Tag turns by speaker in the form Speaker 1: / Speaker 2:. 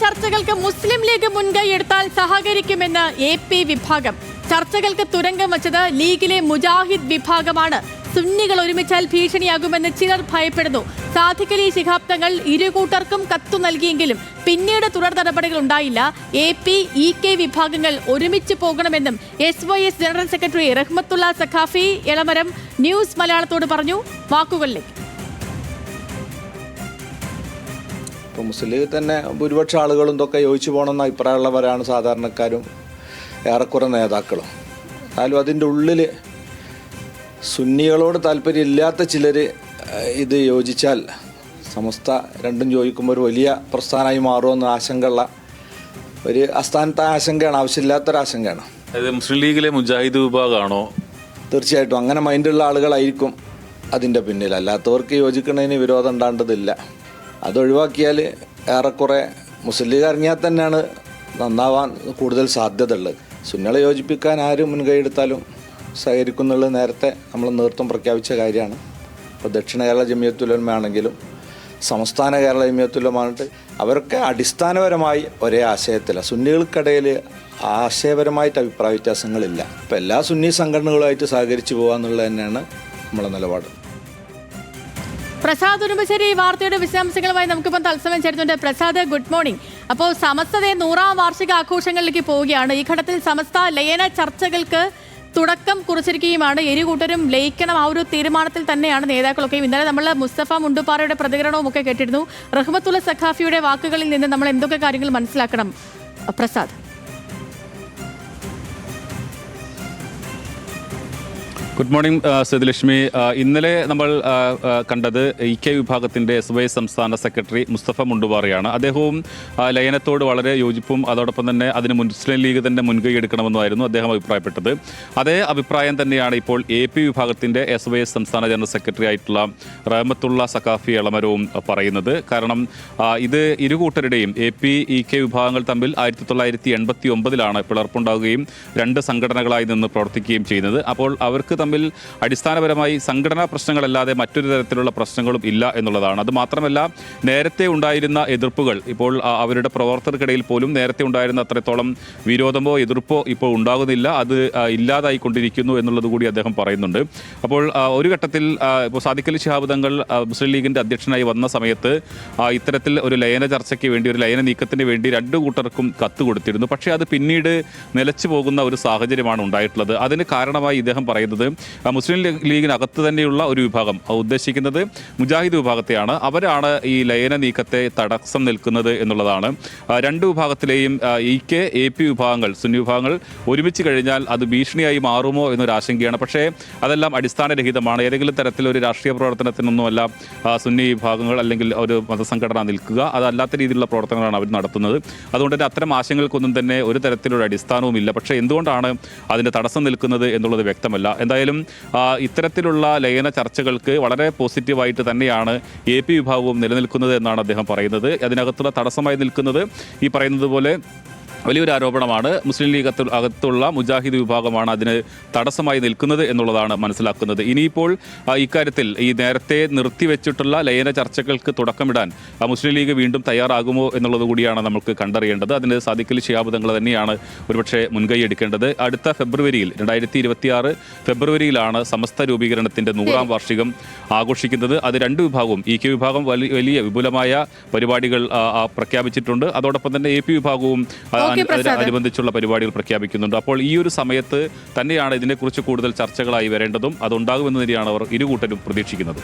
Speaker 1: ചർച്ചകൾക്ക് മുസ്ലിം ലീഗ് മുൻകൈ എടുത്താൽ സഹകരിക്കുമെന്ന് എ പി വിഭാഗം. ചർച്ചകൾക്ക് തുരങ്കം വച്ചത് ലീഗിലെ മുജാഹിദ് വിഭാഗമാണ്. സുന്നികൾ ഒരുമിച്ചാൽ ഭീഷണിയാകുമെന്ന് ചിലർ ഭയപ്പെടുന്നു. സാധിക്കലി ശിഹാബ്ദങ്ങൾ ഇരുകൂട്ടർക്കും കത്തു നൽകിയെങ്കിലും പിന്നീട് തുടർ നടപടികൾ ഉണ്ടായില്ല. എ പി ഇ കെ വിഭാഗങ്ങൾ ഒരുമിച്ച് പോകണമെന്നും S Y S general secretary Rahmathulla Saqafi Elamaram news മലയാളത്തോട് പറഞ്ഞു. വാക്കുകളിലേക്ക്.
Speaker 2: ഇപ്പോൾ മുസ്ലിം ലീഗ് തന്നെ ഭൂരിപക്ഷം ആളുകളും ഇതൊക്കെ യോജിച്ചു പോകണമെന്ന അഭിപ്രായമുള്ളവരാണ് സാധാരണക്കാരും ഏറെക്കുറെ നേതാക്കളും. എന്നാലും അതിന്റെ ഉള്ളിൽ സുന്നികളോട് താല്പര്യമില്ലാത്ത ചിലർ ഇത് യോജിച്ചാൽ സമസ്ത രണ്ടും ചോദിക്കുമ്പോൾ ഒരു വലിയ പ്രസ്ഥാനമായി മാറുമെന്ന് ആശങ്കയുള്ള ഒരു അസ്ഥാനത്തെ ആശങ്കയാണ് ആവശ്യമില്ലാത്തൊരു ആശങ്കയാണ്.
Speaker 3: അതായത് മുസ്ലിം ലീഗിലെ മുജാഹിദ് വിഭാഗമാണോ?
Speaker 2: തീർച്ചയായിട്ടും. അങ്ങനെ മൈൻഡുള്ള ആളുകളായിരിക്കും അതിന്റെ പിന്നിൽ. അല്ലാത്തവർക്ക് യോജിക്കുന്നതിന് വിരോധം ഉണ്ടാകേണ്ടതില്ല. അതൊഴിവാക്കിയാൽ ഏറെക്കുറെ മുസ്ലിം ലീഗ് ഇറങ്ങിയാൽ തന്നെയാണ് നന്നാവാൻ കൂടുതൽ സാധ്യത ഉള്ളത്. സുന്നളെ യോജിപ്പിക്കാൻ ആരും മുൻകൈ എടുത്താലും സഹകരിക്കും എന്നുള്ളത് നേരത്തെ നമ്മൾ നേതൃത്വം പ്രഖ്യാപിച്ച കാര്യമാണ്. ഇപ്പോൾ ദക്ഷിണ കേരള ജമിയത്തുലമ ആണെങ്കിലും സംസ്ഥാന കേരള ജമിയത്തുലമാണിട്ട് അവരൊക്കെ അടിസ്ഥാനപരമായി ഒരേ ആശയത്തിലാണ്. സുന്നികൾക്കിടയിൽ ആശയപരമായിട്ട് അഭിപ്രായ വ്യത്യാസങ്ങളില്ല. ഇപ്പോൾ എല്ലാ സുന്നി സംഘടനകളുമായിട്ട് സഹകരിച്ചു പോകാന്നുള്ളത് തന്നെയാണ് നമ്മളെ നിലപാട്.
Speaker 1: പ്രസാദ് ഉടുമ്പശ്ശേരി വാർത്തയുടെ വിശദാംശങ്ങളുമായി നമുക്കിപ്പം തത്സമയം ചേരുന്നുണ്ട്. പ്രസാദ് ഗുഡ് മോർണിംഗ് അപ്പോൾ സമസ്തയെ നൂറാം വാർഷിക ആഘോഷങ്ങളിലേക്ക് പോവുകയാണ്. ഈ ഘട്ടത്തിൽ സമസ്ത ലയന ചർച്ചകൾക്ക് തുടക്കം കുറിച്ചിരിക്കുകയുമാണ്. ഇരുകൂട്ടരും ലയിക്കണം ആ ഒരു തീരുമാനത്തിൽ തന്നെയാണ് നേതാക്കളൊക്കെയും. ഇന്നലെ നമ്മൾ മുസ്തഫ മുണ്ടുപാറയുടെ പ്രതികരണവും ഒക്കെ കേട്ടിരുന്നു. റഹ്മത്തുള്ള സഖാഫിയുടെ വാക്കുകളിൽ നിന്ന് നമ്മൾ എന്തൊക്കെ കാര്യങ്ങൾ മനസ്സിലാക്കണം? പ്രസാദ്.
Speaker 3: ഗുഡ് മോർണിംഗ് സേതുലക്ഷ്മി ഇന്നലെ നമ്മൾ ആ, ആ, കണ്ടത് ഇ കെ വിഭാഗത്തിന്റെ എസ് വൈ സംസ്ഥാന സെക്രട്ടറി മുസ്തഫ മുണ്ടുപാറയാണ് അദ്ദേഹവും ലയനത്തോട് വളരെ യോജിപ്പും അതോടൊപ്പം തന്നെ അതിന് മുസ്ലിം ലീഗ് തന്നെ മുൻകൈ എടുക്കണമെന്നായിരുന്നു അദ്ദേഹം അഭിപ്രായപ്പെട്ടത്. അതേ അഭിപ്രായം തന്നെയാണ് ഇപ്പോൾ എ പി വിഭാഗത്തിന്റെ എസ് വൈ എസ് സംസ്ഥാന ജനറൽ സെക്രട്ടറി ആയിട്ടുള്ള റഹമത്തുള്ള സഖാഫി എളമരവും പറയുന്നത്. കാരണം ഇത് ഇരു കൂട്ടരുടെയും എ പി ഇ കെ വിഭാഗങ്ങൾ തമ്മിൽ ആയിരത്തി തൊള്ളായിരത്തി എൺപത്തി ഒമ്പതിലാണ് പിളർപ്പുണ്ടാവുകയും രണ്ട് സംഘടനകളായി നിന്ന് പ്രവർത്തിക്കുകയും ചെയ്യുന്നത്. അപ്പോൾ അവർക്ക് തമ്മിൽ അടിസ്ഥാനപരമായി സംഘടനാ പ്രശ്നങ്ങളല്ലാതെ മറ്റൊരു തരത്തിലുള്ള പ്രശ്നങ്ങളും ഇല്ല എന്നുള്ളതാണ്. അത് മാത്രമല്ല നേരത്തെ ഉണ്ടായിരുന്ന എതിർപ്പുകൾ ഇപ്പോൾ അവരുടെ പ്രവർത്തകർക്കിടയിൽ പോലും നേരത്തെ ഉണ്ടായിരുന്ന അത്രത്തോളം വിരോധമോ എതിർപ്പോ ഇപ്പോൾ ഉണ്ടാകുന്നില്ല. അത് ഇല്ലാതായിക്കൊണ്ടിരിക്കുന്നു എന്നുള്ളത് കൂടി അദ്ദേഹം പറയുന്നുണ്ട്. അപ്പോൾ ഒരു ഘട്ടത്തിൽ ഇപ്പോൾ സാദിഖലി ശിഹാബ് തങ്ങൾ മുസ്ലിം ലീഗിന്റെ അധ്യക്ഷനായി വന്ന സമയത്ത് ഇത്തരത്തിൽ ഒരു ലയന ചർച്ചയ്ക്ക് വേണ്ടി ഒരു ലയന നീക്കത്തിന് വേണ്ടി രണ്ട് കൂട്ടർക്കും കത്ത് കൊടുത്തിരുന്നു. പക്ഷേ അത് പിന്നീട് നിലച്ചു പോകുന്ന ഒരു സാഹചര്യമാണ് ഉണ്ടായിട്ടുള്ളത്. അതിന് കാരണമായി ഇദ്ദേഹം പറയുന്നത് മുസ്ലിം ലീഗ് ലീഗിനകത്ത് തന്നെയുള്ള ഒരു വിഭാഗം ഉദ്ദേശിക്കുന്നത് മുജാഹിദ് വിഭാഗത്തെയാണ്. അവരാണ് ഈ ലയന നീക്കത്തെ തടസ്സം നിൽക്കുന്നത് എന്നുള്ളതാണ്. രണ്ട് വിഭാഗത്തിലെയും ഇ കെ എ പി വിഭാഗങ്ങൾ സുന്നി വിഭാഗങ്ങൾ ഒരുമിച്ച് കഴിഞ്ഞാൽ അത് ഭീഷണിയായി മാറുമോ എന്നൊരു ആശങ്കയാണ്. പക്ഷേ അതെല്ലാം അടിസ്ഥാനരഹിതമാണ്. ഏതെങ്കിലും തരത്തിലൊരു രാഷ്ട്രീയ പ്രവർത്തനത്തിനൊന്നുമല്ല സുന്നി വിഭാഗങ്ങൾ അല്ലെങ്കിൽ ഒരു മതസംഘടന നിൽക്കുക. അതല്ലാത്ത രീതിയിലുള്ള പ്രവർത്തനങ്ങളാണ് അവർ നടത്തുന്നത്. അതുകൊണ്ട് തന്നെ അത്തരം ആശയങ്ങൾക്കൊന്നും തന്നെ ഒരു തരത്തിലുള്ള അടിസ്ഥാനവുമില്ല. പക്ഷേ എന്തുകൊണ്ടാണ് അതിന്റെ തടസ്സം നിൽക്കുന്നത് എന്നുള്ളത് വ്യക്തമല്ല. എന്തായാലും ആ, ഇത്തരത്തിലുള്ള ലയന ചർച്ചകൾക്ക് വളരെ പോസിറ്റീവായിട്ട് തന്നെയാണ് എ പി വിഭാഗവും നിലനിൽക്കുന്നത് എന്നാണ് അദ്ദേഹം പറയുന്നത്. അതിനകത്തുള്ള തടസ്സമായി നിൽക്കുന്നത് ഈ പറയുന്നത് പോലെ വലിയൊരു ആരോപണമാണ് മുസ്ലിം ലീഗ് അകത്തുള്ള മുജാഹിദ് വിഭാഗമാണ് അതിന് തടസ്സമായി നിൽക്കുന്നത് എന്നുള്ളതാണ് മനസ്സിലാക്കുന്നത്. ഇനിയിപ്പോൾ ഇക്കാര്യത്തിൽ ഈ നേരത്തെ നിർത്തിവെച്ചിട്ടുള്ള ലയന ചർച്ചകൾക്ക് തുടക്കമിടാൻ മുസ്ലിം ലീഗ് വീണ്ടും തയ്യാറാകുമോ എന്നുള്ളത് കൂടിയാണ് നമുക്ക് കണ്ടറിയേണ്ടത്. അതിന് സാധിക്കൽ ശിയാബുദങ്ങൾ തന്നെയാണ് ഒരുപക്ഷെ മുൻകൈ എടുക്കേണ്ടത്. അടുത്ത ഫെബ്രുവരിയിൽ രണ്ടായിരത്തി ഇരുപത്തിയാറ് ഫെബ്രുവരിയിലാണ് സമസ്ത രൂപീകരണത്തിന്റെ നൂറാം വാർഷികം ആഘോഷിക്കുന്നത്. അത് രണ്ട് വിഭാഗവും ഇ കെ വിഭാഗം വലിയ വിപുലമായ പരിപാടികൾ പ്രഖ്യാപിച്ചിട്ടുണ്ട്. അതോടൊപ്പം തന്നെ എ പി വിഭാഗവും അനുബന്ധിച്ചുള്ള പരിപാടികൾ പ്രഖ്യാപിക്കുന്നുണ്ട്. അപ്പോൾ ഈ ഒരു സമയത്ത് തന്നെയാണ് ഇതിനെക്കുറിച്ച് കൂടുതൽ ചർച്ചകളായി വരേണ്ടതും അതുണ്ടാകുമെന്ന് തന്നെയാണ് അവർ ഇരുകൂട്ടരും പ്രതീക്ഷിക്കുന്നത്.